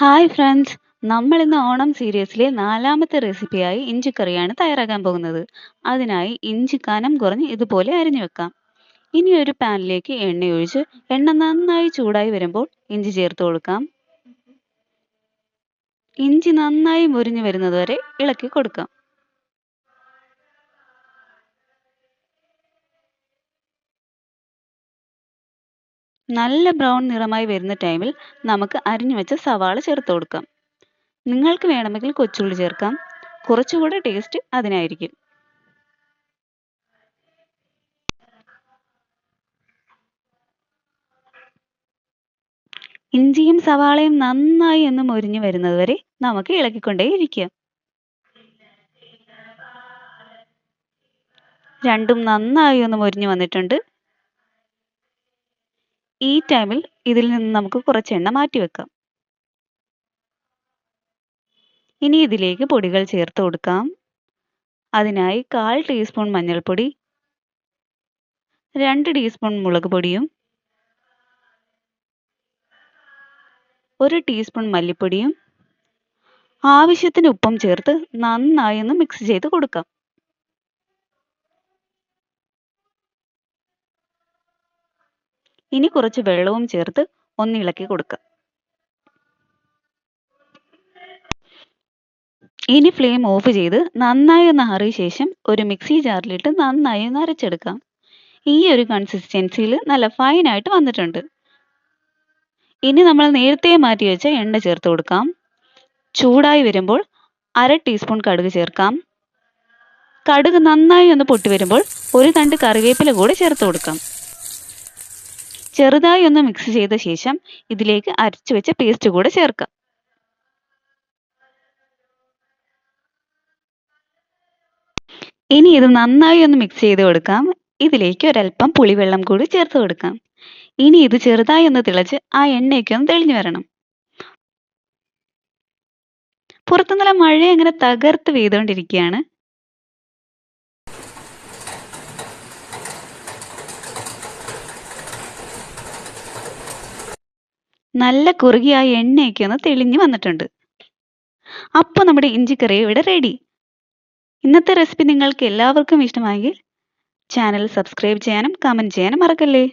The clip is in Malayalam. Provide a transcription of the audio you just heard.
ഹായ് ഫ്രണ്ട്സ് നമ്മൾ ഇന്ന് ഓണം സീരീസിലെ നാലാമത്തെ റെസിപ്പിയായി ഇഞ്ചിക്കറിയാണ് തയ്യാറാക്കാൻ പോകുന്നത്. അതിനായി ഇഞ്ചി കനം കുറഞ്ഞ് ഇതുപോലെ അരിഞ്ഞു വെക്കാം. ഇനി ഒരു പാനിലേക്ക് എണ്ണ ഒഴിച്ച് എണ്ണ നന്നായി ചൂടായി വരുമ്പോൾ ഇഞ്ചി ചേർത്ത് കൊടുക്കാം. ഇഞ്ചി നന്നായി മുരിഞ്ഞു വരുന്നത് വരെ ഇളക്കി കൊടുക്കാം. നല്ല ബ്രൗൺ നിറമായി വരുന്ന ടൈമിൽ നമുക്ക് അരിഞ്ഞു വെച്ച സവാള ചേർത്ത് കൊടുക്കാം. നിങ്ങൾക്ക് വേണമെങ്കിൽ കൊച്ചുള്ളി ചേർക്കാം. കുറച്ചുകൂടെ ടേസ്റ്റ് അതിനായിരിക്കും. ഇഞ്ചിയും സവാളയും നന്നായി ഒന്ന് മൊരിഞ്ഞു വരുന്നത് വരെ നമുക്ക് ഇളക്കിക്കൊണ്ടേയിരിക്കാം രണ്ടും നന്നായി ഒന്ന് മൊരിഞ്ഞു വന്നിട്ടുണ്ട്. ഈ ടൈമിൽ ഇതിൽ നിന്ന് നമുക്ക് കുറച്ച് എണ്ണ മാറ്റി വെക്കാം. ഇനി ഇതിലേക്ക് പൊടികൾ ചേർത്ത് കൊടുക്കാം. അതിനായി കാൽ ടീസ്പൂൺ മഞ്ഞൾപ്പൊടി രണ്ട് ടീസ്പൂൺ മുളക് പൊടിയും ഒരു ടീസ്പൂൺ മല്ലിപ്പൊടിയും ആവശ്യത്തിന് ഉപ്പും ചേർത്ത് നന്നായി ഒന്ന് മിക്സ് ചെയ്ത് കൊടുക്കാം. ഇനി കുറച്ച് വെള്ളവും ചേർത്ത് ഒന്ന് ഇളക്കി കൊടുക്കുക ഇനി ഫ്ലെയിം ഓഫ് ചെയ്ത് നന്നായി ഒന്ന് ആറിയ ശേഷം ഒരു മിക്സി ജാറിലിട്ട് നന്നായി ഒന്ന് അരച്ചെടുക്കാം. ഈ ഒരു കൺസിസ്റ്റൻസിയിൽ നല്ല ഫൈൻ ആയിട്ട് വന്നിട്ടുണ്ട്. ഇനി നമ്മൾ നേരത്തെ മാറ്റി വെച്ച എണ്ണ ചേർത്ത് കൊടുക്കാം. ചൂടായി വരുമ്പോൾ അര ടീസ്പൂൺ കടുക് ചേർക്കാം. കടുക് നന്നായി ഒന്ന് പൊട്ടി വരുമ്പോൾ ഒരു തണ്ട് കറിവേപ്പില കൂടെ ചേർത്ത് കൊടുക്കാം. ചെറുതായി ഒന്ന് മിക്സ് ചെയ്ത ശേഷം ഇതിലേക്ക് അരച്ചു വെച്ച പേസ്റ്റ് കൂടെ ചേർക്കാം. ഇനി ഇത് നന്നായി ഒന്ന് മിക്സ് ചെയ്ത് കൊടുക്കാം. ഇതിലേക്ക് ഒരല്പം പുളിവെള്ളം കൂടി ചേർത്ത് കൊടുക്കാം. ഇനി ഇത് ചെറുതായി ഒന്ന് തിളച്ച് ആ എണ്ണയൊക്കെ ഒന്ന് തെളിഞ്ഞു വരണം. പുറത്തുനിന്നുള്ള മഴ അങ്ങനെ തകർത്ത് പെയ്തുകൊണ്ടിരിക്കുകയാണ്. നല്ല കുറുകിയ ആ എണ്ണയൊക്കെ ഒന്ന് തെളിഞ്ഞു വന്നിട്ടുണ്ട്. അപ്പോൾ നമ്മുടെ ഇഞ്ചിക്കറി ഇവിടെ റെഡി ഇന്നത്തെ റെസിപ്പി നിങ്ങൾക്ക് എല്ലാവർക്കും ഇഷ്ടമായെങ്കിൽ ചാനൽ സബ്സ്ക്രൈബ് ചെയ്യാനും കമന്റ് ചെയ്യാനും മറക്കല്ലേ?